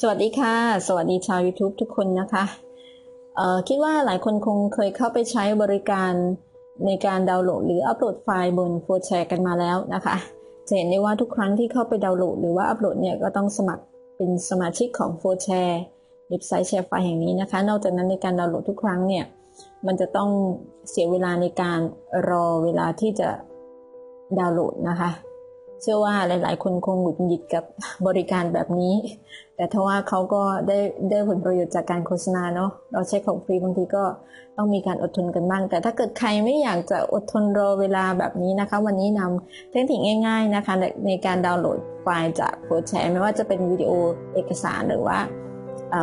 สวัสดีค่ะ สวัสดีชาว YouTube ทุกคนนะคะเอ่อคิดว่าหลายคนคงเคยเข้าไปใช้บริการในการดาวน์โหลด หรืออัปโหลดไฟล์บนโฟร์แชร์กันมาแล้วนะคะจะเห็นได้ว่าทุกครั้งที่เข้าไปดาวน์โหลด หรือว่าอัปโหลดเนี่ยก็ต้องสมัครเป็นสมาชิกของโฟร์แชร์เว็บไซต์แชร์ไฟล์แห่งนี้นะคะ นอกจากนั้นในการดาวน์โหลดทุกครั้งเนี่ยมันจะต้องเสียเวลาในการรอเวลาที่จะดาวน์โหลดนะคะ เชื่อว่าหลาย ๆ คนคงหงุดหงิดกับบริการแบบนี้ แต่ทว่าเขาก็ได้ได้ผลประโยชน์จากการโฆษณาเนาะเราใช้ของฟรีบางทีก็ต้องมีการอดทนกันบ้าง แต่ถ้าเกิดใครไม่อยากจะอดทนรอเวลาแบบนี้นะคะ วันนี้นำเทคนิคง่าย ๆ นะคะในการดาวน์โหลดไฟล์จากโฟร์แชร์ไม่ว่าจะเป็นวิดีโอเอกสารหรือว่า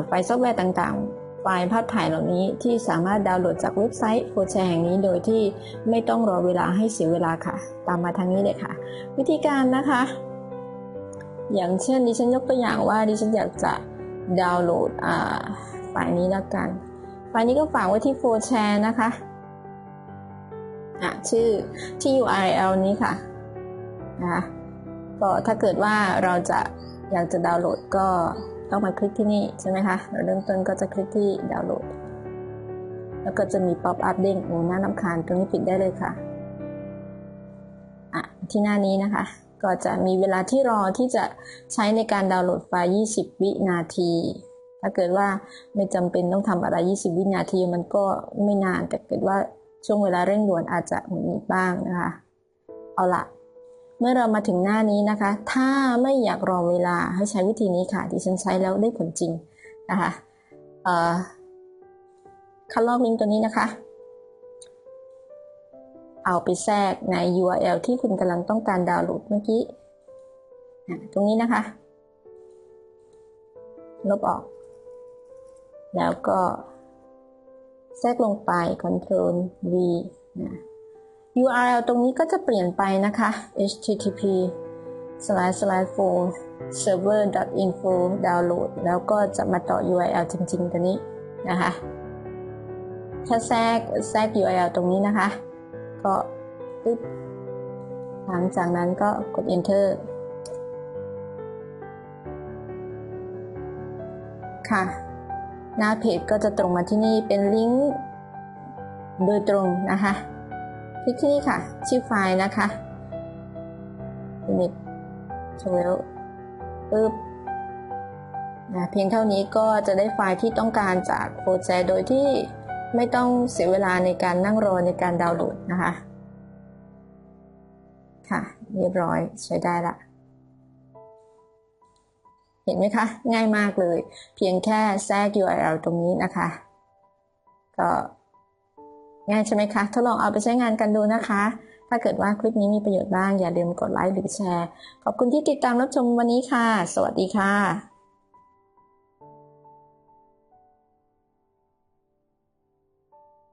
ไฟล์ซอฟต์แวร์ต่าง ๆ ไฟล์ภาพถ่ายเหล่านี้ที่สามารถดาวน์โหลดจากเว็บไซต์โฟร์แชร์แห่งนี้โดยที่ไม่ต้องรอเวลาให้เสียเวลาค่ะ ตามมาทางนี้เลยค่ะ วิธีการนะคะ อย่างเช่นดิฉันยกตัวอย่างว่าดิฉันอยากจะดาวน์โหลดไฟล์นี้แล้วกัน ไฟล์นี้ก็ฝากไว้ที่โฟร์แชร์นะคะะชื่อที่ URL นี้ค่ะนะคะก็ถ้าเกิดว่าเราจะอยากจะดาวน์โหลดก็ ต้องมาคลิกที่นี่ใช่ไหมคะเราเริ่มต้นก็จะคลิกที่ดาวน์โหลด แล้วก็จะมีป๊อปอัพเด้งโอ้หน้านำคาญตรงนี้ปิดได้เลยค่ะอะที่หน้านี้นะคะ ก็จะมีเวลาที่รอที่จะใช้ในการดาวน์โหลดไฟล์ 20 วินาที ถ้าเกิดว่าไม่จำเป็นต้องทำอะไร 20 วินาทีมันก็ไม่นานแต่เกิดว่าช่วงเวลาเร่งด่วนอาจจะหงุดหงิดบ้างนะคะ เอาละ เมื่อเรามาถึงหน้านี้นะคะ ถ้าไม่อยากรอเวลาให้ใช้วิธีนี้ค่ะที่ฉันใช้แล้วได้ผลจริงนะคะคัดลอกลิงก์ตัวนี้นะคะ เอาไปแทรกใน URL ที่คุณกำลังต้องการดาวน์โหลดเมื่อกี้ตรงนี้นะคะ ลบออก แล้วก็แทรกลงไป Ctrl V นะ URL ตรงนี้ก็จะเปลี่ยนไปนะคะ http slash slash for server info download แล้วก็จะมาต่อ URL จริงๆตัวนี้นะคะถ้าแทรกแทรก URL ตรงนี้นะคะ ก็ปึ๊บหลังจากนั้นก็กด enter ค่ะ หน้าเพจก็จะตรงมาที่นี่เป็นลิงก์โดยตรงนะคะ คลิกที่นี่ค่ะ ชื่อไฟล์นะคะ init 12ปึ๊บนะเพียงเท่านี้ก็จะได้ไฟล์ที่ต้องการจากโปรเจกต์โดยที่ไม่ต้องเสียเวลาในการนั่งรอในการดาวน์โหลดนะคะ ค่ะเรียบร้อยใช้ได้ละ เห็นไหมคะ ง่ายมากเลย เพียงแค่แทรก URL ตรงนี้นะคะ ก็ ง่ายใช่ไหมคะ ทดลองเอาไปใช้งานกันดูนะคะ ถ้าเกิดว่าคลิปนี้มีประโยชน์บ้างอย่าลืมกดไลค์หรือแชร์ ขอบคุณที่ติดตามรับชมวันนี้ค่ะ สวัสดีค่ะ